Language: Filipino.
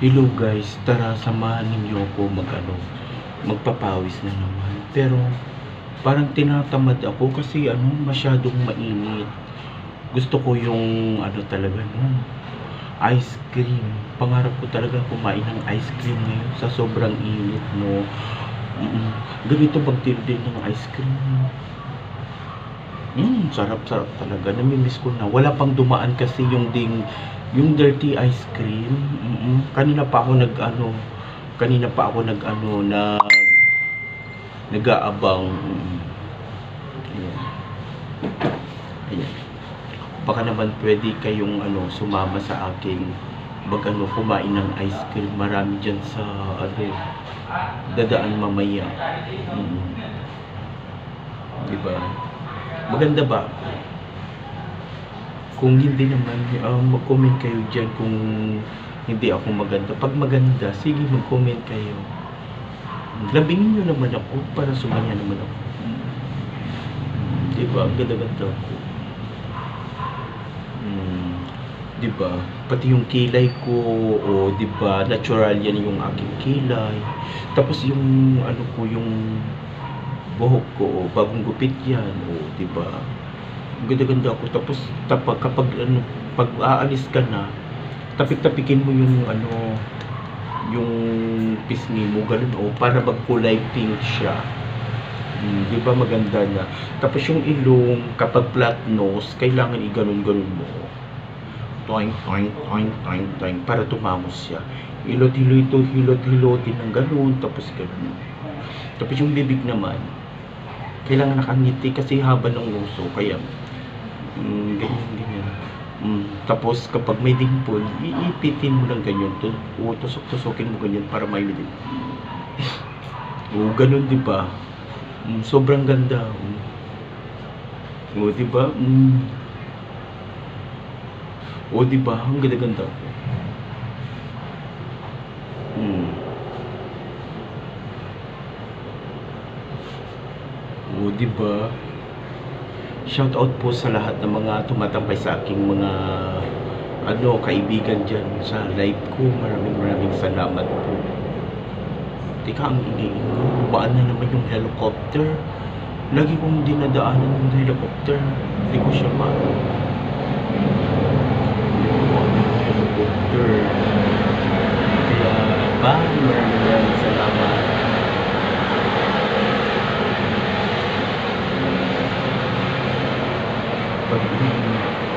Hello guys, tara samahan ninyo ako mag ano, magpapawis na naman. Pero parang tinatamad ako kasi ano, masyadong mainit. Gusto ko yung ano talaga no, ice cream. Pangarap ko talaga kumain ng ice cream ngayon sa sobrang init no. Mm, ganito magtildil ng ice cream. Mm, sarap-sarap talaga. Namimiss ko na. Wala pang dumaan kasi yung ding yung dirty ice cream. Mm, kanina pa ako nag ano, kanina pa ako nag ano na nag-aabang. Mm. Ayan. Baka naman pwede kayong ano sumama sa aking mag ano kumain ng ice cream. Marami diyan sa ano dadaan mamaya. Mm. Diba? Maganda ba? Kung hindi naman, ah, mag-comment kayo dyan kung hindi ako maganda. Pag maganda, sige mag-comment kayo. Labingin nyo naman ako para sumaya naman ako. Diba? Ang ganda-ganda ako. Mm. Diba? Pati yung kilay ko, o diba, natural yan yung aking kilay. Tapos yung, ano ko, yung buhok ko, o bagong gupit yan, o diba? Ganda-ganda ako. Tapos, tapag, kapag, ano, pag aalis ka na, tapik-tapikin mo yung, ano, yung pisngi mo, ganun, o, para magkulay pink siya. Hmm, di ba maganda na? Tapos yung ilong, kapag flat nose, kailangan i-ganon-ganon mo. Toing, toing, toing, toing, toing, para tumamos siya. Hilot-hilot, hilot-hilotin ng ganun, tapos ganun. Tapos yung bibig naman, kailangan nakangiti kasi haba ng uso, kaya mm, ganyan, ganyan. Mm, tapos kapag may dimple, iipitin mo ng ganyan, tu o tusok-tusokin mo ganyan para may dimple. Oo, ganun di ba? Mm, sobrang ganda. Mm. Oo, di ba? Mm. Oo, di ba? Ang ganda-ganda. Mm. Oo, di ba? Shout out po sa lahat ng mga tumatambay sa aking mga ano, kaibigan dyan sa live ko. Maraming maraming salamat po. Teka, ang iniingo. Baan na naman yung helicopter? Lagi kong dinadaanan yung helicopter. Hindi ko siya ma... ったっていう。